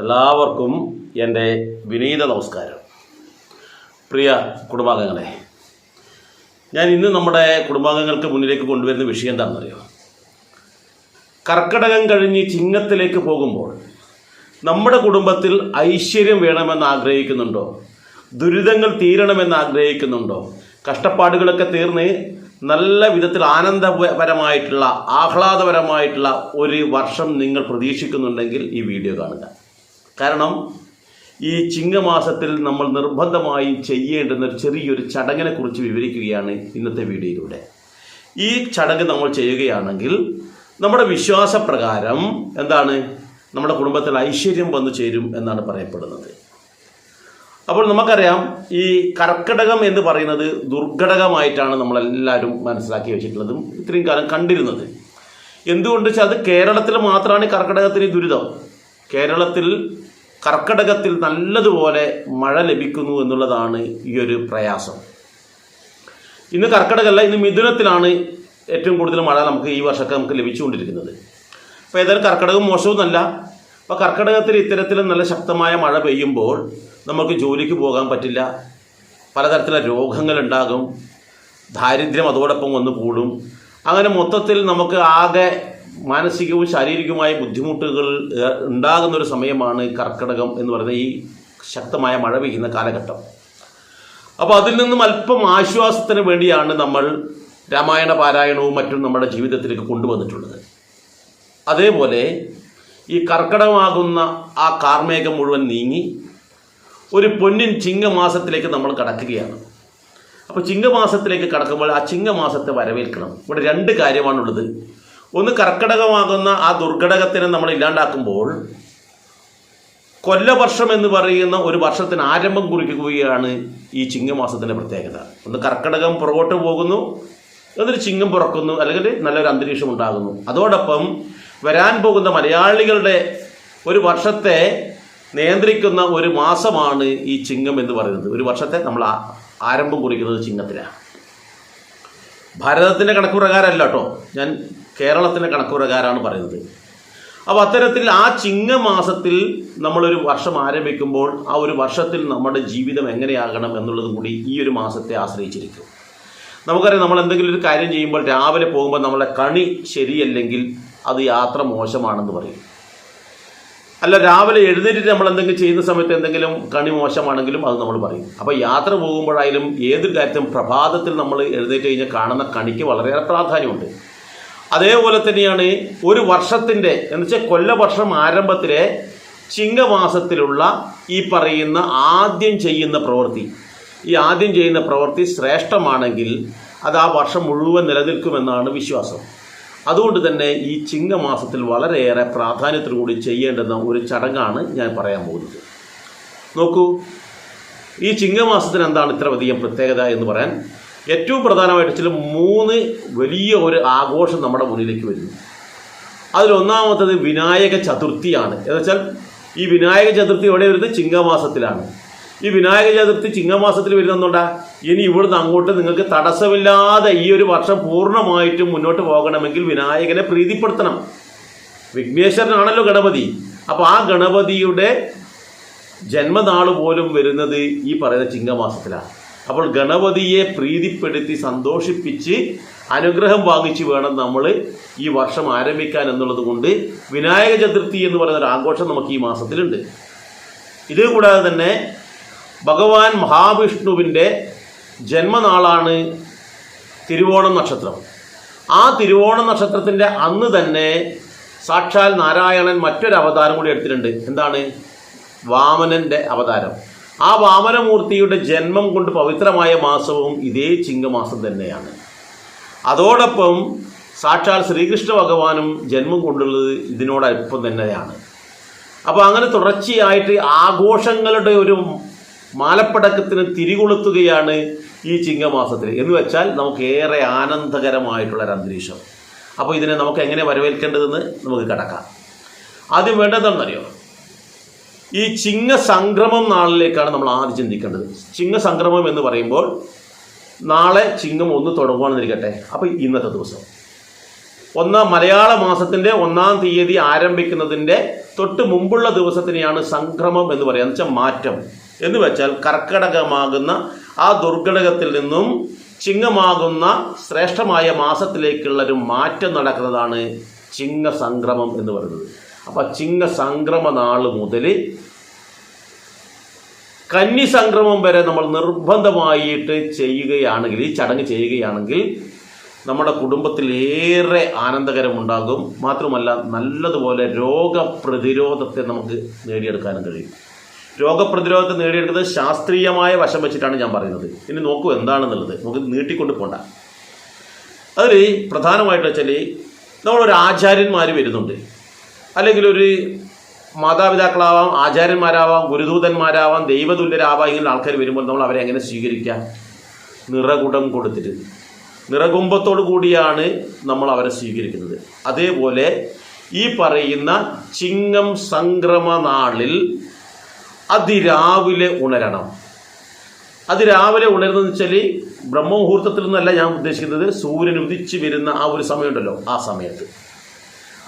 എല്ലാവർക്കും എന്റെ വിനീത നമസ്കാരം. പ്രിയ കുടുംബാംഗങ്ങളെ ഞാൻ ഇന്ന് നമ്മുടെ കുടുംബാംഗങ്ങൾക്ക് മുന്നിലേക്ക് കൊണ്ടുവരുന്ന വിഷയം എന്താണെന്നറിയോ? കർക്കടകം കഴിഞ്ഞ് ചിങ്ങത്തിലേക്ക് പോകുമ്പോൾ നമ്മുടെ കുടുംബത്തിൽ ഐശ്വര്യം വേണമെന്ന് ആഗ്രഹിക്കുന്നുണ്ടോ? ദുരിതങ്ങൾ തീരണമെന്ന് ആഗ്രഹിക്കുന്നുണ്ടോ? കഷ്ടപ്പാടുകളൊക്കെ തീർന്ന് നല്ല വിധത്തിൽ ആനന്ദപരമായിട്ടുള്ള ആഹ്ലാദപരമായിട്ടുള്ള ഒരു വർഷം നിങ്ങൾ പ്രതീക്ഷിക്കുന്നുണ്ടെങ്കിൽ ഈ വീഡിയോ കാണുക. കാരണം ഈ ചിങ്ങമാസത്തിൽ നമ്മൾ നിർബന്ധമായി ചെയ്യേണ്ടുന്ന ഒരു ചെറിയൊരു ചടങ്ങിനെ കുറിച്ച് വിവരിക്കുകയാണ് ഇന്നത്തെ വീഡിയോയിലൂടെ. ഈ ചടങ്ങ് നമ്മൾ ചെയ്യുകയാണെങ്കിൽ നമ്മുടെ വിശ്വാസപ്രകാരം എന്താണ്? നമ്മുടെ കുടുംബത്തിൽ ഐശ്വര്യം വന്നു ചേരും എന്നാണ് പറയപ്പെടുന്നത്. അപ്പോൾ നമുക്കറിയാം ഈ കർക്കടകം എന്ന് പറയുന്നത് ദുർഘടകമായിട്ടാണ് നമ്മളെല്ലാവരും മനസ്സിലാക്കി വെച്ചിട്ടുള്ളതും ഇത്രയും കാലം കണ്ടിരുന്നത്. എന്തുകൊണ്ട് വെച്ചാൽ അത് കേരളത്തിൽ മാത്രമാണ് കർക്കടകത്തിന് ദുരിതം. കേരളത്തിൽ കർക്കടകത്തിൽ നല്ലതുപോലെ മഴ ലഭിക്കുന്നു എന്നുള്ളതാണ് ഈ ഒരു പ്രയാസം. ഇന്ന് കർക്കടകമല്ല ഇന്ന് മിഥുനത്തിലാണ് ഏറ്റവും കൂടുതൽ മഴ നമുക്ക് ഈ വർഷമൊക്കെ നമുക്ക് ലഭിച്ചുകൊണ്ടിരിക്കുന്നത്. അപ്പോൾ ഏതായാലും കർക്കടകം മോശമൊന്നുമല്ല. അപ്പോൾ കർക്കടകത്തിൽ ഇത്തരത്തിൽ നല്ല ശക്തമായ മഴ പെയ്യുമ്പോൾ നമുക്ക് ജോലിക്ക് പോകാൻ പറ്റില്ല. പലതരത്തിലുള്ള രോഗങ്ങൾ ഉണ്ടാകും ദാരിദ്ര്യം അതോടൊപ്പം വന്ന് കൂടും അങ്ങനെ മൊത്തത്തിൽ നമുക്ക് ആകെ മാനസികവും ശാരീരികവുമായ ബുദ്ധിമുട്ടുകൾ ഉണ്ടാകുന്ന ഒരു സമയമാണ് കർക്കിടകം എന്ന് പറയുന്ന ഈ ശക്തമായ മഴ പെയ്യുന്ന കാലഘട്ടം. അപ്പോൾ അതിൽ നിന്നും അല്പം ആശ്വാസത്തിന് വേണ്ടിയാണ് നമ്മൾ രാമായണ പാരായണവും മറ്റും നമ്മുടെ ജീവിതത്തിലേക്ക് കൊണ്ടുവന്നിട്ടുള്ളത്. അതേപോലെ ഈ കർക്കടമാകുന്ന ആ കാർമേഘം മുഴുവൻ നീങ്ങി ഒരു പൊന്നിൻ ചിങ്ങമാസത്തിലേക്ക് നമ്മൾ കടക്കുകയാണ്. അപ്പോൾ ചിങ്ങമാസത്തിലേക്ക് കടക്കുമ്പോൾ ആ ചിങ്ങമാസത്തെ വരവേൽക്കണം. ഇവിടെ രണ്ട് കാര്യമാണുള്ളത്. ഒന്ന് കർക്കടകമാകുന്ന ആ ദുർഘടകത്തിനെ നമ്മൾ ഇല്ലാണ്ടാക്കുമ്പോൾ കൊല്ലവർഷം എന്ന് പറയുന്ന ഒരു വർഷത്തിന് ആരംഭം കുറിക്കുകയാണ് ഈ ചിങ്ങമാസത്തിന്റെ പ്രത്യേകത. ഒന്ന് കർക്കടകം പുറകോട്ട് പോകുന്നു എന്നിട്ട് ചിങ്ങം പുറക്കുന്നു അല്ലെങ്കിൽ നല്ലൊരു അന്തരീക്ഷം ഉണ്ടാകുന്നു. അതോടൊപ്പം വരാൻ പോകുന്ന മലയാളികളുടെ ഒരു വർഷത്തെ നിയന്ത്രിക്കുന്ന ഒരു മാസമാണ് ഈ ചിങ്ങം എന്ന് പറയുന്നത്. ഒരു വർഷത്തെ നമ്മൾ ആരംഭം കുറിക്കുന്നത് ചിങ്ങത്തിലാണ്. ഭാരതത്തിന്റെ കണക്ക് പ്രകാരമല്ല കേട്ടോ. ഞാൻ കേരളത്തിന്റെ കണക്ക് പ്രകാരമാണ് പറയുന്നത്. അപ്പോൾ അത്തരത്തിൽ ആ ചിങ്ങമാസത്തിൽ നമ്മളൊരു വർഷം ആരംഭിക്കുമ്പോൾ ആ ഒരു വർഷത്തിൽ നമ്മുടെ ജീവിതം എങ്ങനെയാകണം എന്നുള്ളതും കൂടി ഈ ഒരു മാസത്തെ ആശ്രയിച്ചിരിക്കും. നമുക്കറിയാം നമ്മൾ എന്തെങ്കിലും ഒരു കാര്യം ചെയ്യുമ്പോൾ രാവിലെ പോകുമ്പോൾ നമ്മളെ കണി ശരിയല്ലെങ്കിൽ അത് യാത്ര മോശമാണെന്ന് പറയും. അല്ല രാവിലെ എഴുന്നേറ്റ് നമ്മൾ എന്തെങ്കിലും ചെയ്യുന്ന സമയത്ത് എന്തെങ്കിലും കണി മോശമാണെങ്കിലും അത് നമ്മൾ പറയും. അപ്പോൾ യാത്ര പോകുമ്പോഴായാലും ഏതൊരു കാര്യത്തിലും പ്രഭാതത്തിൽ നമ്മൾ എഴുന്നേറ്റ് കഴിഞ്ഞാൽ കാണുന്ന കണിക്ക് വളരെയേറെ പ്രാധാന്യമുണ്ട്. അതേപോലെ തന്നെയാണ് ഒരു വർഷത്തിന്റെ എന്ന് വെച്ചാൽ കൊല്ലവർഷം ആരംഭത്തിലെ ചിങ്ങമാസത്തിലുള്ള ഈ പറയുന്ന ആദ്യം ചെയ്യുന്ന പ്രവൃത്തി. ഈ ആദ്യം ചെയ്യുന്ന പ്രവൃത്തി ശ്രേഷ്ഠമാണെങ്കിൽ അത് ആ വർഷം മുഴുവൻ നിലനിൽക്കുമെന്നാണ് വിശ്വാസം. അതുകൊണ്ട് തന്നെ ഈ ചിങ്ങമാസത്തിൽ വളരെയേറെ പ്രാധാന്യത്തോടുകൂടി ചെയ്യേണ്ടുന്ന ഒരു ചടങ്ങാണ് ഞാൻ പറയാൻ പോകുന്നത്. നോക്കൂ ഈ ചിങ്ങമാസത്തിന് എന്താണ് ഇത്ര അധികം പ്രത്യേകത എന്ന് പറയാൻ ഏറ്റവും പ്രധാനമായിട്ട് ചില മൂന്ന് വലിയ ഒരു ആഘോഷം നമ്മുടെ മുന്നിലേക്ക് വരുന്നു. അതിലൊന്നാമത്തത് വിനായക ചതുർത്ഥിയാണ്. എന്ന് വെച്ചാൽ ഈ വിനായക ചതുർത്ഥി എവിടെ വരുന്നത്? ചിങ്ങമാസത്തിലാണ്. ഈ വിനായക ചതുർത്ഥി ചിങ്ങമാസത്തിൽ വരുന്നതുകൊണ്ടാ ഇനി ഇവിടുന്ന് അങ്ങോട്ട് നിങ്ങൾക്ക് തടസ്സമില്ലാതെ ഈ ഒരു വർഷം പൂർണമായിട്ടും മുന്നോട്ട് പോകണമെങ്കിൽ വിനായകനെ പ്രീതിപ്പെടുത്തണം. വിഘ്നേശ്വരനാണല്ലോ ഗണപതി. അപ്പോൾ ആ ഗണപതിയുടെ ജന്മനാൾ പോലും വരുന്നത് ഈ പറയുന്ന ചിങ്ങമാസത്തിലാണ്. അപ്പോൾ ഗണപതിയെ പ്രീതിപ്പെടുത്തി സന്തോഷിപ്പിച്ച് അനുഗ്രഹം വാങ്ങിച്ച് വേണം നമ്മൾ ഈ വർഷം ആരംഭിക്കാൻ എന്നുള്ളത് കൊണ്ട് വിനായക ചതുർത്ഥി എന്ന് പറയുന്ന ഒരു ആഘോഷം നമുക്ക് ഈ മാസത്തിലുണ്ട്. ഇത് കൂടാതെ തന്നെ ഭഗവാൻ മഹാവിഷ്ണുവിന്റെ ജന്മനാളാണ് തിരുവോണം നക്ഷത്രം. ആ തിരുവോണം നക്ഷത്രത്തിന്റെ അന്ന് തന്നെ സാക്ഷാൽ നാരായണൻ മറ്റൊരു അവതാരം കൂടി എടുത്തിട്ടുണ്ട്. എന്താണ്? വാമനന്റെ അവതാരം. ആ വാമനമൂർത്തിയുടെ ജന്മം കൊണ്ട് പവിത്രമായ മാസവും ഇതേ ചിങ്ങമാസം തന്നെയാണ്. അതോടൊപ്പം സാക്ഷാൽ ശ്രീകൃഷ്ണ ഭഗവാനും ജന്മം കൊണ്ടുള്ളത് ഇതിനോടൊപ്പം തന്നെയാണ്. അപ്പോൾ അങ്ങനെ തുടർച്ചയായിട്ട് ആഘോഷങ്ങളുടെ ഒരു മാലപ്പടക്കത്തിന് തിരികൊളുത്തുകയാണ് ഈ ചിങ്ങമാസത്തിൽ എന്ന് വെച്ചാൽ നമുക്ക് ഏറെ ആനന്ദകരമായിട്ടുള്ള ഒരു അന്തരീക്ഷം. അപ്പോൾ ഇതിനെ നമുക്ക് എങ്ങനെ വരവേൽക്കേണ്ടതെന്ന് നമുക്ക് കിടക്കാം. ആദ്യം വേണ്ടതെന്നറിയോ ഈ ചിങ്ങ സംക്രമം നാളിലേക്കാണ് നമ്മൾ ആദ്യം ചിന്തിക്കേണ്ടത്. ചിങ്ങ സംക്രമം എന്ന് പറയുമ്പോൾ നാളെ ചിങ്ങം ഒന്ന് തുടങ്ങുകയാണെന്നിരിക്കട്ടെ അപ്പോൾ ഇന്നത്തെ ദിവസം. ഒന്നാം മലയാള മാസത്തിന്റെ ഒന്നാം തീയതി ആരംഭിക്കുന്നതിന്റെ തൊട്ട് മുമ്പുള്ള ദിവസത്തിനെയാണ് സംക്രമം എന്ന് പറയുക. വെച്ചാൽ മാറ്റം. എന്ന് വെച്ചാൽ കർക്കടകമാകുന്ന ആ ദുർഘടകത്തിൽ നിന്നും ചിങ്ങമാകുന്ന ശ്രേഷ്ഠമായ മാസത്തിലേക്കുള്ള ഒരു മാറ്റം നടക്കുന്നതാണ് ചിങ്ങ സംക്രമം എന്ന് പറയുന്നത്. അപ്പം ചിങ്ങസംക്രമ നാൾ മുതൽ കന്നി സംക്രമം വരെ നമ്മൾ നിർബന്ധമായിട്ട് ചെയ്യുകയാണെങ്കിൽ ഈ ചടങ്ങ് ചെയ്യുകയാണെങ്കിൽ നമ്മുടെ കുടുംബത്തിൽ ഏറെ ആനന്ദകരമുണ്ടാകും. മാത്രമല്ല നല്ലതുപോലെ രോഗപ്രതിരോധത്തെ നമുക്ക് നേടിയെടുക്കാനും കഴിയും. രോഗപ്രതിരോധത്തെ നേടിയെടുക്കുന്നത് ശാസ്ത്രീയമായ വശം വെച്ചിട്ടാണ് ഞാൻ പറയുന്നത്. ഇനി നോക്കൂ എന്താണെന്നുള്ളത്. നമുക്ക് നീട്ടിക്കൊണ്ട് പോണ്ട. അതിൽ പ്രധാനമായിട്ട് വെച്ചാൽ നമ്മളൊരു ആചാര്യന്മാർ വരുന്നുണ്ട്. അല്ലെങ്കിൽ ഒരു മാതാപിതാക്കളാവാം ആചാര്യന്മാരാവാം ഗുരുദൂതന്മാരാവാം ദൈവതുല്യരാവാം ഇങ്ങനെ ആൾക്കാർ വരുമ്പോൾ നമ്മൾ അവരെ എങ്ങനെ സ്വീകരിക്കാം? നിറകുടം കൊടുത്തിട്ട്. നിറകുംഭത്തോടു കൂടിയാണ് നമ്മൾ അവരെ സ്വീകരിക്കുന്നത്. അതേപോലെ ഈ പറയുന്ന ചിങ്ങം സംക്രമ നാളിൽ അതിരാവിലെ ഉണരണം. അതിരാവിലെ ഉണരുന്നതെന്ന് വെച്ചാൽ ബ്രഹ്മമുഹൂർത്തത്തിൽ നിന്നല്ല ഞാൻ ഉദ്ദേശിക്കുന്നത് സൂര്യൻ ഉദിച്ചു വരുന്ന ആ ഒരു സമയമുണ്ടല്ലോ ആ സമയത്ത്.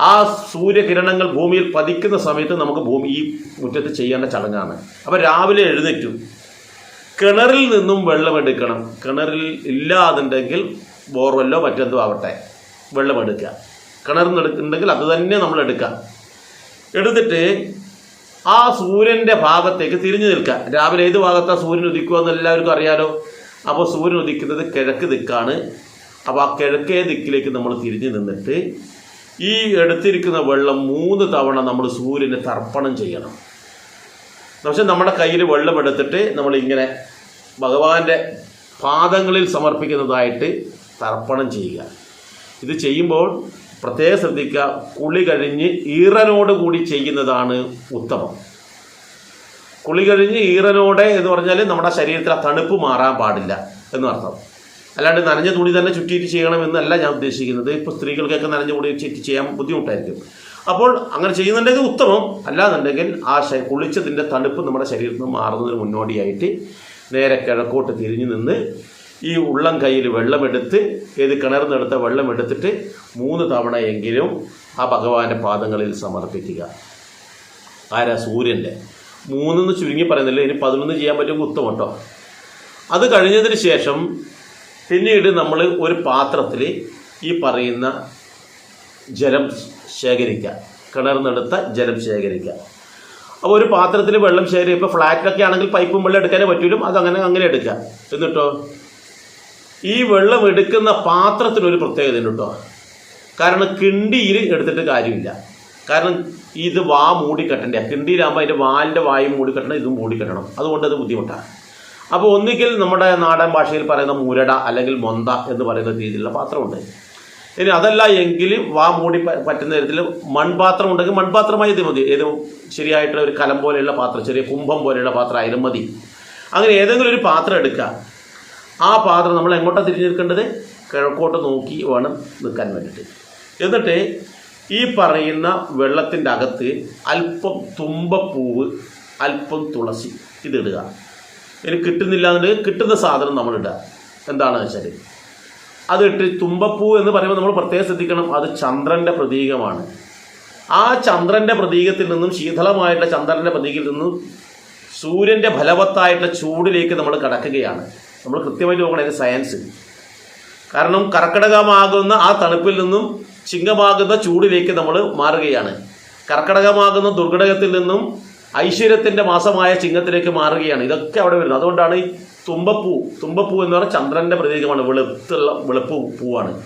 ആ സൂര്യകിരണങ്ങൾ ഭൂമിയിൽ പതിക്കുന്ന സമയത്ത് നമുക്ക് ഭൂമി ഈ മുറ്റത്ത് ചെയ്യേണ്ട ചടങ്ങാണ്. അപ്പോൾ രാവിലെ എഴുന്നേറ്റു. കിണറിൽ നിന്നും വെള്ളമെടുക്കണം കിണറിൽ ഇല്ലാതുണ്ടെങ്കിൽ ബോർവെല്ലോ മറ്റെന്തോ ആവട്ടെ. വെള്ളമെടുക്കുക കിണറിൽ നിന്ന് ഉണ്ടെങ്കിൽ അത് തന്നെ നമ്മൾ എടുക്കാം. എടുത്തിട്ട് ആ സൂര്യന്റെ ഭാഗത്തേക്ക് തിരിഞ്ഞു നിൽക്കുക രാവിലെ ഏത് ഭാഗത്താണ് സൂര്യൻ ഉദിക്കുക എന്ന് എല്ലാവർക്കും അറിയാലോ? അപ്പോൾ സൂര്യൻ ഉദിക്കുന്നത് കിഴക്ക് ദിക്കാണ്. അപ്പോൾ ആ കിഴക്കേ ദിക്കിലേക്ക് നമ്മൾ തിരിഞ്ഞു നിന്നിട്ട് ഈ എടുത്തിരിക്കുന്ന വെള്ളം മൂന്ന് തവണ നമ്മൾ സൂര്യന് തർപ്പണം ചെയ്യണം. പക്ഷെ നമ്മുടെ കയ്യിൽ വെള്ളം എടുത്തിട്ട് നമ്മൾ ഇങ്ങനെ ഭഗവാന്റെ പാദങ്ങളിൽ സമർപ്പിക്കുന്നതായിട്ട് തർപ്പണം ചെയ്യുക. ഇത് ചെയ്യുമ്പോൾ പ്രത്യേകം ശ്രദ്ധിക്കുക കുളി കഴിഞ്ഞ് ഈറനോട് കൂടി ചെയ്യുന്നതാണ് ഉത്തമം. കുളി കഴിഞ്ഞ് ഈറനോടെ എന്ന് പറഞ്ഞാൽ നമ്മുടെ ശരീരത്തിൽ ആ തണുപ്പ് മാറാൻ പാടില്ല എന്നർത്ഥം അല്ലാണ്ട് നനഞ്ഞ തുണി തന്നെ ചുറ്റിയിട്ട് ചെയ്യണമെന്നല്ല ഞാൻ ഉദ്ദേശിക്കുന്നത്. ഇപ്പോൾ സ്ത്രീകൾക്കൊക്കെ നനഞ്ഞ തുണി ചുറ്റി ചെയ്യാൻ ബുദ്ധിമുട്ടായിരിക്കും. അപ്പോൾ അങ്ങനെ ചെയ്യുന്നുണ്ടെങ്കിൽ ഉത്തമം. അല്ലാന്നുണ്ടെങ്കിൽ ആ കുളിച്ചതിന്റെ തണുപ്പ് നമ്മുടെ ശരീരത്തിൽ നിന്ന് മാറുന്നതിന് മുന്നോടിയായിട്ട് നേരെ കിഴക്കോട്ട് തിരിഞ്ഞു നിന്ന് ഈ ഉള്ളം കയ്യിൽ വെള്ളമെടുത്ത് ഏത് കിണറിനെടുത്ത വെള്ളം എടുത്തിട്ട് മൂന്ന് തവണയെങ്കിലും ആ ഭഗവാന്റെ പാദങ്ങളിൽ സമർപ്പിക്കുക. ആരാ? സൂര്യന്റെ മൂന്നെന്ന് ചുരുങ്ങി പറയുന്നില്ല. ഇനി പതിനൊന്ന് ചെയ്യാൻ പറ്റുമെങ്കിൽ ഉത്തമം കേട്ടോ അത് കഴിഞ്ഞതിന് ശേഷം പിന്നീട് നമ്മൾ ഒരു പാത്രത്തിൽ ഈ പറയുന്ന ജലം ശേഖരിക്കുക. കിണറിനെടുത്ത ജലം ശേഖരിക്കുക. അപ്പോൾ ഒരു പാത്രത്തിൽ വെള്ളം ശേഖരി ഇപ്പോൾ ഫ്ലാറ്റിലൊക്കെ ആണെങ്കിൽ പൈപ്പും വെള്ളം എടുക്കാനേ പറ്റൂലും. അതങ്ങനെ അങ്ങനെ അങ്ങനെ എടുക്കുക. എന്നിട്ടോ? ഈ വെള്ളം എടുക്കുന്ന പാത്രത്തിനൊരു പ്രത്യേകത ഉണ്ട് കേട്ടോ കാരണം കിണ്ടിയിൽ എടുത്തിട്ട് കാര്യമില്ല. കാരണം ഇത് വാ മൂടിക്കെട്ടണ്ടേ കിണ്ടിയിലാകുമ്പോൾ അതിന്റെ വാലിന്റെ വായും മൂടിക്കെട്ടണം ഇതും മൂടിക്കെട്ടണം. അതുകൊണ്ട് അത് ബുദ്ധിമുട്ടാണ് അപ്പോൾ ഒന്നുകിൽ നമ്മുടെ നാടൻ ഭാഷയിൽ പറയുന്ന മുരട അല്ലെങ്കിൽ മൊന്ത എന്ന് പറയുന്ന രീതിയിലുള്ള പാത്രമുണ്ട്. ഇനി അതല്ല എങ്കിലും വാ മൂടി പറ്റുന്ന തരത്തിൽ മൺപാത്രം ഉണ്ടെങ്കിൽ മൺപാത്രമായി ഇത് മതി. ഏത് ശരിയായിട്ടുള്ള ഒരു കലം പോലെയുള്ള പാത്രം ചെറിയ കുംഭം പോലെയുള്ള പാത്രം ആയാലും മതി. അങ്ങനെ ഏതെങ്കിലും ഒരു പാത്രം എടുക്കുക. ആ പാത്രം നമ്മൾ എങ്ങോട്ടാണ് തിരിഞ്ഞെടുക്കേണ്ടത്? കിഴക്കോട്ട് നോക്കി വേണം നിൽക്കാൻ വേണ്ടിയിട്ട്. എന്നിട്ട് ഈ പറയുന്ന വെള്ളത്തിന്റെ അകത്ത് അല്പം തുമ്പപ്പൂവ് അല്പം തുളസി ഇതിടുക ഇനി കിട്ടുന്നില്ല എന്നുണ്ടെങ്കിൽ കിട്ടുന്ന സാധനം നമ്മൾ ഇടുക എന്താണെന്ന് വെച്ചാൽ അത് ഇട്ട് തുമ്പപ്പൂ എന്ന് പറയുമ്പോൾ നമ്മൾ പ്രത്യേകം ശ്രദ്ധിക്കണം അത് ചന്ദ്രന്റെ പ്രതീകമാണ്. ആ ചന്ദ്രന്റെ പ്രതീകത്തിൽ നിന്നും ശീതളമായിട്ടുള്ള ചന്ദ്രന്റെ പ്രതീകത്തിൽ നിന്നും സൂര്യന്റെ ഫലവത്തായിട്ടുള്ള ചൂടിലേക്ക് നമ്മൾ കടക്കുകയാണ്. നമ്മൾ കൃത്യമായിട്ട് നോക്കണം അതിന്റെ സയൻസ്. കാരണം കർക്കിടകമാകുന്ന ആ തണുപ്പിൽ നിന്നും ചിങ്ങമാകുന്ന ചൂടിലേക്ക് നമ്മൾ മാറുകയാണ്. കർക്കിടകമാകുന്ന ദുർഘടകത്തിൽ നിന്നും ഐശ്വര്യത്തിന്റെ മാസമായ ചിങ്ങത്തിലേക്ക് മാറുകയാണ്. ഇതൊക്കെ അവിടെ വരുന്നത്. അതുകൊണ്ടാണ് ഈ തുമ്പപ്പൂ തുമ്പപ്പൂ എന്ന് പറഞ്ഞാൽ ചന്ദ്രന്റെ പ്രതീകമാണ്. വെളുത്തുള്ള വെളുപ്പ് പൂവാണ്.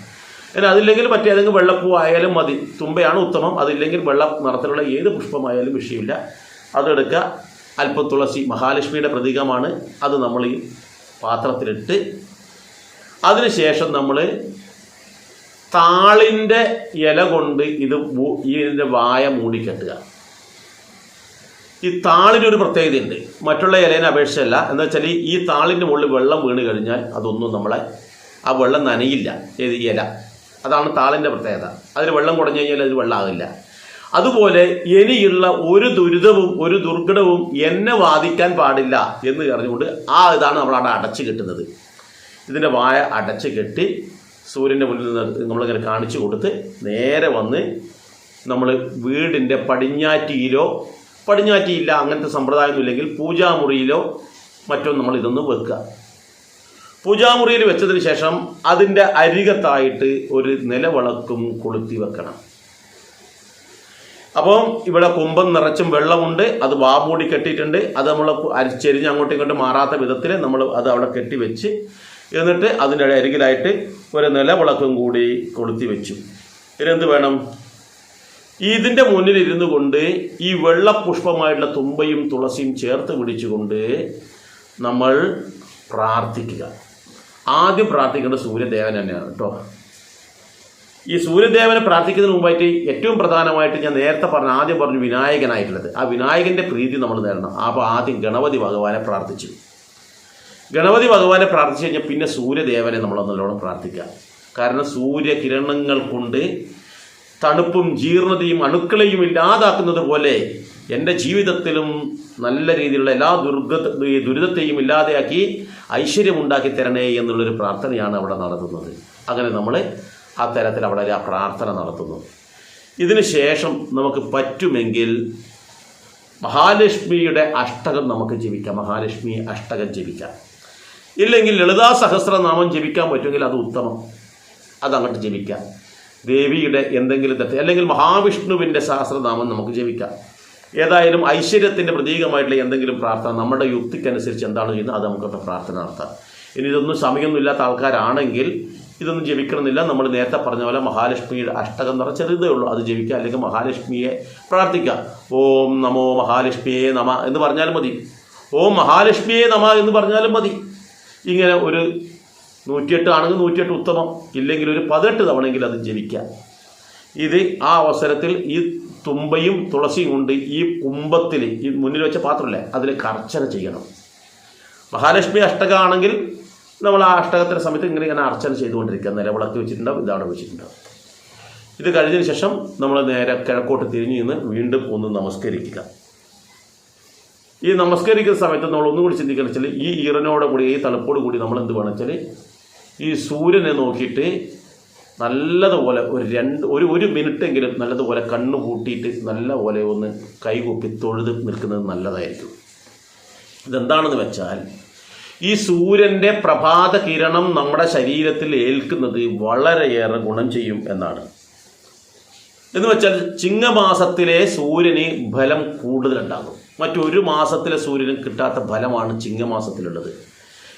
എന്നാൽ അതില്ലെങ്കിൽ മറ്റേതെങ്കിലും വെള്ളപ്പൂ ആയാലും മതി. തുമ്പയാണ് ഉത്തമം. അതില്ലെങ്കിൽ വെള്ള നിറത്തിലുള്ള ഏത് പുഷ്പമായാലും വിഷയമില്ല. അതെടുക്കുക അല്പം തുളസി മഹാലക്ഷ്മിയുടെ പ്രതീകമാണ്. അത് നമ്മൾ ഈ പാത്രത്തിലിട്ട് അതിനുശേഷം നമ്മൾ താളിന്റെ ഇല കൊണ്ട് ഇത് ഇതിന്റെ വായ മൂടിക്കെട്ടുക ഈ ഒരു പ്രത്യേകതയുണ്ട്. മറ്റുള്ള ഇലേനെ അപേക്ഷിച്ചല്ല. എന്ന് വെച്ചാൽ ഈ- ഈ താളിന്റെ മുകളിൽ വെള്ളം വീണ് കഴിഞ്ഞാൽ അതൊന്നും നമ്മളെ ആ വെള്ളം നനയില്ല. ഏത് ഇല. അതാണ് താളിന്റെ പ്രത്യേകത. അതിൽ വെള്ളം കുടഞ്ഞു കഴിഞ്ഞാൽ അതിൽ വെള്ളമാകില്ല. അതുപോലെ ഇനിയുള്ള ഒരു ദുരിതവും ഒരു ദുർഘടവും എന്നെ വാദിക്കാൻ പാടില്ല എന്ന് പറഞ്ഞുകൊണ്ട് ആ ഇതാണ് നമ്മൾ അവിടെ അടച്ചു കെട്ടുന്നത്. ഇതിന്റെ വായ അടച്ചു കെട്ടി സൂര്യന്റെ മുന്നിൽ നിന്ന് നമ്മളിങ്ങനെ കാണിച്ചു കൊടുത്ത് നേരെ വന്ന് നമ്മൾ വീടിന്റെ പടിഞ്ഞാറ്റിയിലോ പടിഞ്ഞാറ്റിയില്ല അങ്ങനത്തെ സമ്പ്രദായം ഇല്ലെങ്കിൽ പൂജാമുറിയിലോ മറ്റോ നമ്മൾ ഇതൊന്ന് വെക്കുക. പൂജാമുറിയിൽ വെച്ചതിന് ശേഷം അതിന്റെ അരികത്തായിട്ട് ഒരു നിലവിളക്കും കൊളുത്തി വെക്കണം. അപ്പോൾ ഇവിടെ കുമ്പം നിറച്ചും വെള്ളമുണ്ട് അത് വാമൂടി കെട്ടിയിട്ടുണ്ട് അത് നമ്മൾ അരിച്ചെരിഞ്ഞ് അങ്ങോട്ടും ഇങ്ങോട്ടും മാറാത്ത വിധത്തിൽ നമ്മൾ അത് അവിടെ കെട്ടി വെച്ച് എന്നിട്ട് അതിന്റെ അരികിലായിട്ട് ഒരു നിലവിളക്കും കൂടി കൊളുത്തി വെച്ചു. ഇതിനെന്ത് വേണം? ഇതിന്റെ മുന്നിൽ ഇരുന്നു കൊണ്ട് ഈ വെള്ളപുഷ്പമായിട്ടുള്ള തുമ്പയും തുളസിയും ചേർത്ത് പിടിച്ചുകൊണ്ട് നമ്മൾ പ്രാർത്ഥിക്കുക. ആദ്യം പ്രാർത്ഥിക്കേണ്ട സൂര്യദേവൻ തന്നെയാണ് കേട്ടോ. ഈ സൂര്യദേവനെ പ്രാർത്ഥിക്കുന്നതിന് മുമ്പായിട്ട് ഏറ്റവും പ്രധാനമായിട്ട് ഞാൻ നേരത്തെ പറഞ്ഞ ആദ്യം പറഞ്ഞു വിനായകനായിട്ടുള്ളത്. ആ വിനായകന്റെ പ്രീതി നമ്മൾ നേടണം. അപ്പോൾ ആദ്യം ഗണപതി ഭഗവാനെ പ്രാർത്ഥിച്ചു. ഗണപതി ഭഗവാനെ പ്രാർത്ഥിച്ചു കഴിഞ്ഞാൽ പിന്നെ സൂര്യദേവനെ നമ്മൾ നല്ലോണം പ്രാർത്ഥിക്കുക. കാരണം സൂര്യകിരണങ്ങൾ കൊണ്ട് തണുപ്പും ജീർണതയും അണുക്കളെയും ഇല്ലാതാക്കുന്നത് പോലെ എന്റെ ജീവിതത്തിലും നല്ല രീതിയിലുള്ള എല്ലാ ദുർഗ ദുരിതത്തെയും ഇല്ലാതെയാക്കി ഐശ്വര്യമുണ്ടാക്കി തരണേ എന്നുള്ളൊരു പ്രാർത്ഥനയാണ് അവിടെ നടത്തുന്നത്. അങ്ങനെ നമ്മൾ ആ തരത്തിൽ അവിടെ ആ പ്രാർത്ഥന നടത്തുന്നു. ഇതിന് ശേഷം നമുക്ക് പറ്റുമെങ്കിൽ മഹാലക്ഷ്മിയുടെ അഷ്ടകം നമുക്ക് ജപിക്കാം. മഹാലക്ഷ്മി അഷ്ടകം ജപിക്കാം. ഇല്ലെങ്കിൽ ലളിതാ സഹസ്രനാമം ജപിക്കാൻ പറ്റുമെങ്കിൽ അത് ഉത്തമം. അതങ്ങോട്ട് ജപിക്കാം. ദേവിയുടെ എന്തെങ്കിലും തെറ്റ് അല്ലെങ്കിൽ മഹാവിഷ്ണുവിന്റെ സഹസ്രനാമം നമുക്ക് ജപിക്കാം. ഏതായാലും ഐശ്വര്യത്തിന്റെ പ്രതീകമായിട്ടുള്ള എന്തെങ്കിലും പ്രാർത്ഥന നമ്മുടെ യുക്തിക്കനുസരിച്ച് എന്താണ് ചെയ്യുന്നത് അത് നമുക്കൊക്കെ പ്രാർത്ഥന നടത്താം. ഇനി ഇതൊന്നും സമയമൊന്നും ഇല്ലാത്ത ആൾക്കാരാണെങ്കിൽ ഇതൊന്നും ജപിക്കണമെന്നില്ല. നമ്മൾ നേരത്തെ പറഞ്ഞ പോലെ മഹാലക്ഷ്മിയുടെ അഷ്ടകം നിറ ഉള്ളൂ. അത് ജപിക്കുക അല്ലെങ്കിൽ മഹാലക്ഷ്മിയെ പ്രാർത്ഥിക്കുക ഓം നമോ മഹാലക്ഷ്മിയെ നമ എന്ന് പറഞ്ഞാലും മതി. ഓം മഹാലക്ഷ്മിയെ നമ എന്ന് പറഞ്ഞാലും മതി. ഇങ്ങനെ ഒരു നൂറ്റിയെട്ട് ആണെങ്കിൽ നൂറ്റിയെട്ട് ഉത്തമം. ഇല്ലെങ്കിൽ ഒരു പതിനെട്ട് തവണയെങ്കിലും അത് ജപിക്കാം ഇത് ആ അവസരത്തിൽ ഈ തുമ്പയും തുളസിയും കൊണ്ട് ഈ കുംഭത്തിൽ ഈ മുന്നിൽ വെച്ച പാത്രമല്ലേ അതിൽ കർച്ചന ചെയ്യണം. മഹാലക്ഷ്മി അഷ്ടകമാണെങ്കിൽ നമ്മൾ ആ അഷ്ടകത്തിന്റെ സമയത്ത് ഇങ്ങനെ ഇങ്ങനെ അർച്ചന ചെയ്തുകൊണ്ടിരിക്കുക. നിലവിളക്ക് വെച്ചിട്ടുണ്ടാവും ഇതാണ് വെച്ചിട്ടുണ്ടാവും. ഇത് കഴിഞ്ഞതിന് ശേഷം നമ്മൾ നേരെ കിഴക്കോട്ട് തിരിഞ്ഞു നിന്ന് വീണ്ടും ഒന്ന് നമസ്കരിക്കുക. ഈ നമസ്കരിക്കുന്ന സമയത്ത് നമ്മൾ ഒന്നുകൂടി ചിന്തിക്കണം വെച്ചാൽ ഈ ഈറനോടുകൂടി ഈ തണുപ്പോട് കൂടി നമ്മൾ എന്ത് വേണം വെച്ചാൽ ഈ സൂര്യനെ നോക്കിയിട്ട് നല്ലതുപോലെ ഒരു രണ്ട് ഒരു ഒരു മിനിറ്റെങ്കിലും നല്ലതുപോലെ കണ്ണു പൂട്ടിയിട്ട് നല്ലപോലെ ഒന്ന് കൈകൂപ്പി തൊഴുത് നിൽക്കുന്നത് നല്ലതായിരിക്കും. ഇതെന്താണെന്ന് വെച്ചാൽ ഈ സൂര്യന്റെ പ്രഭാത കിരണം നമ്മുടെ ശരീരത്തിൽ ഏൽക്കുന്നത് വളരെയേറെ ഗുണം ചെയ്യും എന്നാണ്. എന്ന് വെച്ചാൽ ചിങ്ങമാസത്തിലെ സൂര്യന് ഫലം കൂടുതലുണ്ടാകും. മറ്റൊരു മാസത്തിലെ സൂര്യന് കിട്ടാത്ത ഫലമാണ് ചിങ്ങമാസത്തിലുള്ളത്.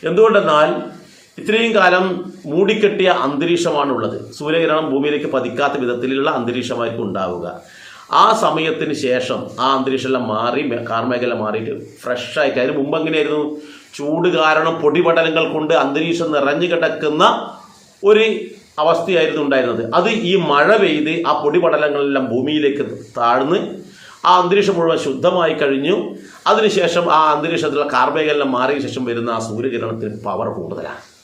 എന്തുകൊണ്ടെന്നാൽ ഇത്രയും കാലം മൂടിക്കെട്ടിയ അന്തരീക്ഷമാണുള്ളത്. സൂര്യകിരണം ഭൂമിയിലേക്ക് പതിക്കാത്ത വിധത്തിലുള്ള അന്തരീക്ഷമായിരിക്കും ഉണ്ടാവുക. ആ സമയത്തിന് ശേഷം ആ അന്തരീക്ഷമെല്ലാം മാറി കാർമേഖല മാറിയിട്ട് ഫ്രഷായിട്ട് അതിന് മുമ്പ് എങ്ങനെയായിരുന്നു? ചൂട് കാരണം പൊടിപടലങ്ങൾ കൊണ്ട് അന്തരീക്ഷം നിറഞ്ഞു കിടക്കുന്ന ഒരു അവസ്ഥയായിരുന്നു ഉണ്ടായിരുന്നത്. അത് ഈ മഴ പെയ്ത് ആ പൊടിപടലങ്ങളെല്ലാം ഭൂമിയിലേക്ക് താഴ്ന്ന് ആ അന്തരീക്ഷം മുഴുവൻ ശുദ്ധമായി കഴിഞ്ഞു. അതിനുശേഷം ആ അന്തരീക്ഷത്തിലുള്ള കാർബേഖലം മാറിയ ശേഷം വരുന്ന ആ സൂര്യകിരണത്തിന് പവർ കൂടുതലാണ്.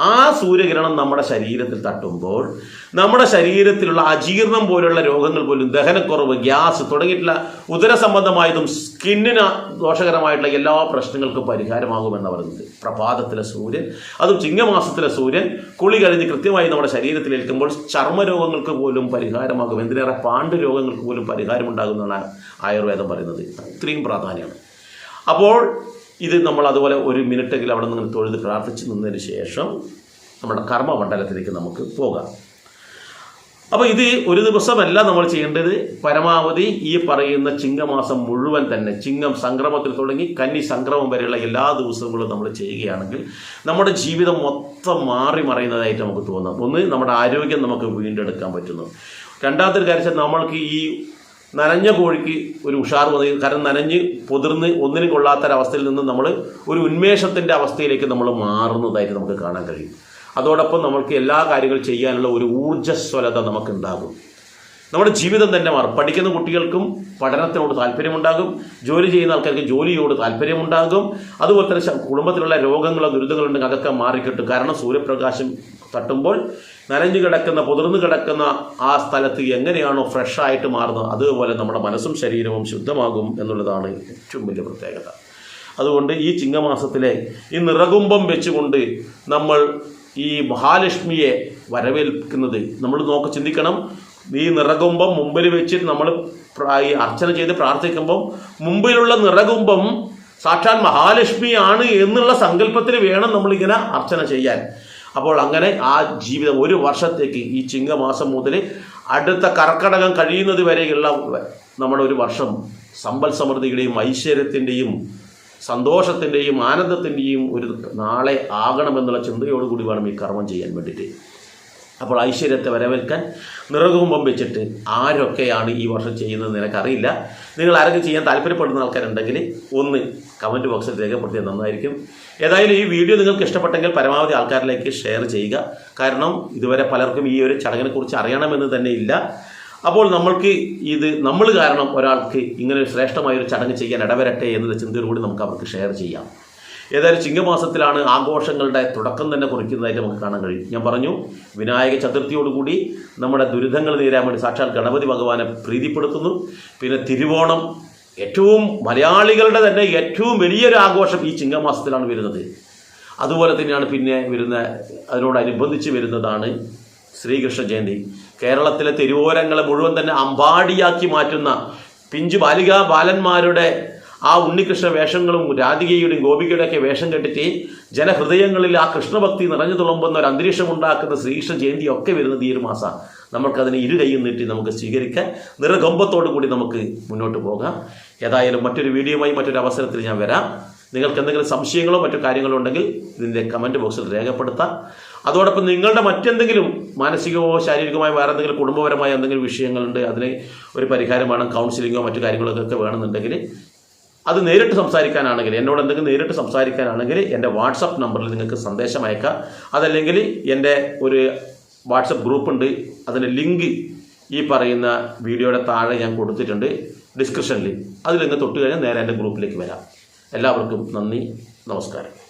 ആ സൂര്യകിരണം നമ്മുടെ ശരീരത്തിൽ തട്ടുമ്പോൾ നമ്മുടെ ശരീരത്തിലുള്ള അജീർണം പോലുള്ള രോഗങ്ങൾ പോലും ദഹനക്കുറവ് ഗ്യാസ് തുടങ്ങിയിട്ടുള്ള ഉദര സംബന്ധമായതും സ്കിന്നിന് ദോഷകരമായിട്ടുള്ള എല്ലാ പ്രശ്നങ്ങൾക്കും പരിഹാരമാകുമെന്ന് പറയുന്നത്. പ്രഭാതത്തിലെ സൂര്യൻ അതും ചിങ്ങമാസത്തിലെ സൂര്യൻ കുളി കഴിഞ്ഞ് കൃത്യമായി നമ്മുടെ ശരീരത്തിൽ ഏൽക്കുമ്പോൾ ചർമ്മരോഗങ്ങൾക്ക് പോലും പരിഹാരമാകും. എന്തിനേറെ പാണ്ഡു രോഗങ്ങൾക്ക് പോലും പരിഹാരമുണ്ടാകുമെന്നാണ് ആയുർവേദം പറയുന്നത്. അത്രയും പ്രാധാന്യമാണ്. അപ്പോൾ ഇത് നമ്മൾ അതുപോലെ ഒരു മിനിറ്റെങ്കിലും അവിടെ നിന്ന് തൊഴുത് പ്രാർത്ഥിച്ച് നിന്നതിന് ശേഷം നമ്മുടെ കർമ്മമണ്ഡലത്തിലേക്ക് നമുക്ക് പോകാം. അപ്പോൾ ഇത് ഒരു ദിവസമല്ല നമ്മൾ ചെയ്യേണ്ടത്. പരമാവധി ഈ പറയുന്ന ചിങ്ങമാസം മുഴുവൻ തന്നെ ചിങ്ങം സംക്രമത്തിൽ തുടങ്ങി കന്നി സംക്രമം വരെയുള്ള എല്ലാ ദിവസങ്ങളും നമ്മൾ ചെയ്യുകയാണെങ്കിൽ നമ്മുടെ ജീവിതം മൊത്തം മാറി മറയുന്നതായിട്ട് നമുക്ക് തോന്നാം. ഒന്ന് നമ്മുടെ ആരോഗ്യം നമുക്ക് വീണ്ടെടുക്കാൻ പറ്റുന്നു. രണ്ടാമത്തെ കാര്യം നമ്മൾക്ക് ഈ നനഞ്ഞ കോഴിക്ക് ഒരു ഉഷാർ വന്ന്. കാരണം നനഞ്ഞ് പൊതിർന്ന് ഒന്നിനും കൊള്ളാത്തൊരവസ്ഥയിൽ നിന്ന് നമ്മൾ ഒരു ഉന്മേഷത്തിന്റെ അവസ്ഥയിലേക്ക് നമ്മൾ മാറുന്നതായിട്ട് നമുക്ക് കാണാൻ കഴിയും. അതോടൊപ്പം നമുക്ക് എല്ലാ കാര്യങ്ങളും ചെയ്യാനുള്ള ഒരു ഊർജസ്വലത നമുക്കുണ്ടാകും. നമ്മുടെ ജീവിതം തന്നെ മാറും. പഠിക്കുന്ന കുട്ടികൾക്കും പഠനത്തിനോട് താല്പര്യമുണ്ടാകും. ജോലി ചെയ്യുന്ന ആൾക്കാർക്ക് ജോലിയോട് താല്പര്യമുണ്ടാകും. അതുപോലെ തന്നെ കുടുംബത്തിലുള്ള രോഗങ്ങളോ ദുരിതങ്ങളുണ്ടെങ്കിൽ അതൊക്കെ മാറിക്കിട്ടും. കാരണം സൂര്യപ്രകാശം തട്ടുമ്പോൾ നനഞ്ഞു കിടക്കുന്ന പുതിർന്നു കിടക്കുന്ന ആ സ്ഥലത്ത് എങ്ങനെയാണോ ഫ്രഷായിട്ട് മാറുന്നത് അതുപോലെ നമ്മുടെ മനസ്സും ശരീരവും ശുദ്ധമാകും എന്നുള്ളതാണ് ഏറ്റവും വലിയ പ്രത്യേകത. അതുകൊണ്ട് ഈ ചിങ്ങമാസത്തിലെ ഈ നിറകുംഭം വെച്ചുകൊണ്ട് നമ്മൾ ഈ മഹാലക്ഷ്മിയെ വരവേൽക്കുന്നത് നമ്മൾ നോക്കി ചിന്തിക്കണം. ഈ നിറകുംഭം മുമ്പിൽ വെച്ചിട്ട് നമ്മൾ ഈ അർച്ചന ചെയ്ത് പ്രാർത്ഥിക്കുമ്പം മുമ്പിലുള്ള നിറകുംഭം സാക്ഷാൽ മഹാലക്ഷ്മിയാണ് എന്നുള്ള സങ്കല്പത്തിൽ വേണം നമ്മളിങ്ങനെ അർച്ചന ചെയ്യാൻ. അപ്പോൾ അങ്ങനെ ആ ജീവിതം ഒരു വർഷത്തേക്ക് ഈ ചിങ്ങമാസം മുതൽ അടുത്ത കർക്കടകം കഴിയുന്നത് വരെയുള്ള നമ്മുടെ ഒരു വർഷം സമ്പൽ സമൃദ്ധിയുടെയും ഐശ്വര്യത്തിന്റെയും സന്തോഷത്തിന്റെയും ആനന്ദത്തിന്റെയും ഒരു നാളെ ആകണമെന്നുള്ള ചിന്തയോടുകൂടി വേണം ഈ കർമ്മം ചെയ്യാൻ വേണ്ടിയിട്ട്. അപ്പോൾ ഐശ്വര്യത്തെ വരവേൽക്കാൻ നിറകുംഭം വെച്ചിട്ട് ആരൊക്കെയാണ് ഈ വർഷം ചെയ്യുന്നത് നിനക്കറിയില്ല. നിങ്ങൾ ആരൊക്കെ ചെയ്യാൻ താല്പര്യപ്പെടുന്ന ആൾക്കാരുണ്ടെങ്കിൽ ഒന്ന് കമന്റ് ബോക്സിൽ രേഖപ്പെടുത്തിയത് നന്നായിരിക്കും. ഏതായാലും ഈ വീഡിയോ നിങ്ങൾക്ക് ഇഷ്ടപ്പെട്ടെങ്കിൽ പരമാവധി ആൾക്കാരിലേക്ക് ഷെയർ ചെയ്യുക. കാരണം ഇതുവരെ പലർക്കും ഈ ഒരു ചടങ്ങിനെക്കുറിച്ച് അറിയണമെന്ന് തന്നെ ഇല്ല. അപ്പോൾ നമ്മൾക്ക് ഇത് നമ്മൾ കാരണം ഒരാൾക്ക് ഇങ്ങനെ ഒരു ശ്രേഷ്ഠമായ ഒരു ചടങ്ങ് ചെയ്യാൻ ഇടവരട്ടെ എന്നുള്ള ചിന്തയോടുകൂടി നമുക്ക് അവർക്ക് ഷെയർ ചെയ്യാം. ഏതായാലും ചിങ്ങമാസത്തിലാണ് ആഘോഷങ്ങളുടെ തുടക്കം തന്നെ കുറിക്കുന്നതായിട്ട് നമുക്ക് കാണാൻ കഴിയും. ഞാൻ പറഞ്ഞു വിനായക ചതുർത്ഥിയോടുകൂടി നമ്മുടെ ദുരിതങ്ങൾ നേരാൻ വേണ്ടി സാക്ഷാൽ ഗണപതി ഭഗവാനെ പ്രീതിപ്പെടുത്തുന്നു. പിന്നെ തിരുവോണം ഏറ്റവും മലയാളികളുടെ തന്നെ ഏറ്റവും വലിയൊരു ആഘോഷം ഈ ചിങ്ങമാസത്തിലാണ് വരുന്നത്. അതുപോലെ തന്നെയാണ് പിന്നെ വരുന്ന അതിനോടനുബന്ധിച്ച് വരുന്നതാണ് ശ്രീകൃഷ്ണ ജയന്തി. കേരളത്തിലെ തെരുവോരങ്ങളെ മുഴുവൻ തന്നെ അമ്പാടിയാക്കി മാറ്റുന്ന പിഞ്ചു ബാലികാ ബാലന്മാരുടെ ആ ഉണ്ണികൃഷ്ണ വേഷങ്ങളും രാധികയുടെയും ഗോപികയുടെയൊക്കെ വേഷം കെട്ടിട്ട് ജനഹൃദയങ്ങളിൽ ആ കൃഷ്ണഭക്തി നിറഞ്ഞു തുളുമ്പുന്ന ഒരു അന്തരീക്ഷം ഉണ്ടാക്കുന്ന ശ്രീകൃഷ്ണ ജയന്തി ഒക്കെ വരുന്നത് ഈ ഒരു മാസമാണ് നമുക്കതിനെ ഇരു കൈയും നീട്ടി നമുക്ക് സ്വീകരിക്കാൻ നിറഗമ്പത്തോടു കൂടി നമുക്ക് മുന്നോട്ട് പോകാം. ഏതായാലും മറ്റൊരു വീഡിയോയുമായി മറ്റൊരു അവസരത്തിൽ ഞാൻ വരാം. നിങ്ങൾക്ക് എന്തെങ്കിലും സംശയങ്ങളോ മറ്റു കാര്യങ്ങളോ ഉണ്ടെങ്കിൽ ഇതിന്റെ കമന്റ് ബോക്സിൽ രേഖപ്പെടുത്താം. അതോടൊപ്പം നിങ്ങളുടെ മറ്റെന്തെങ്കിലും മാനസികമോ ശാരീരികമോ വേറെ എന്തെങ്കിലും കുടുംബപരമായ എന്തെങ്കിലും വിഷയങ്ങളുണ്ട് അതിന് ഒരു പരിഹാരമാണ് കൗൺസിലിങ്ങോ മറ്റു കാര്യങ്ങളൊക്കെ വേണമെന്നുണ്ടെങ്കിൽ അത് നേരിട്ട് സംസാരിക്കാനാണെങ്കിൽ എന്നോട് എന്തെങ്കിലും നേരിട്ട് സംസാരിക്കാനാണെങ്കിൽ എന്റെ വാട്സപ്പ് നമ്പറിൽ നിങ്ങൾക്ക് സന്ദേശം അയക്കാം. അതല്ലെങ്കിൽ എന്റെ ഒരു വാട്സപ്പ് ഗ്രൂപ്പുണ്ട് അതിന്റെ ലിങ്ക് ഈ പറയുന്ന വീഡിയോയുടെ താഴെ ഞാൻ കൊടുത്തിട്ടുണ്ട് ഡിസ്ക്രിപ്ഷനിൽ. അതിൽ നിങ്ങൾ തൊട്ട് കഴിഞ്ഞാൽ നേരെ എന്റെ ഗ്രൂപ്പിലേക്ക് വരാം. എല്ലാവർക്കും നന്ദി നമസ്കാരം.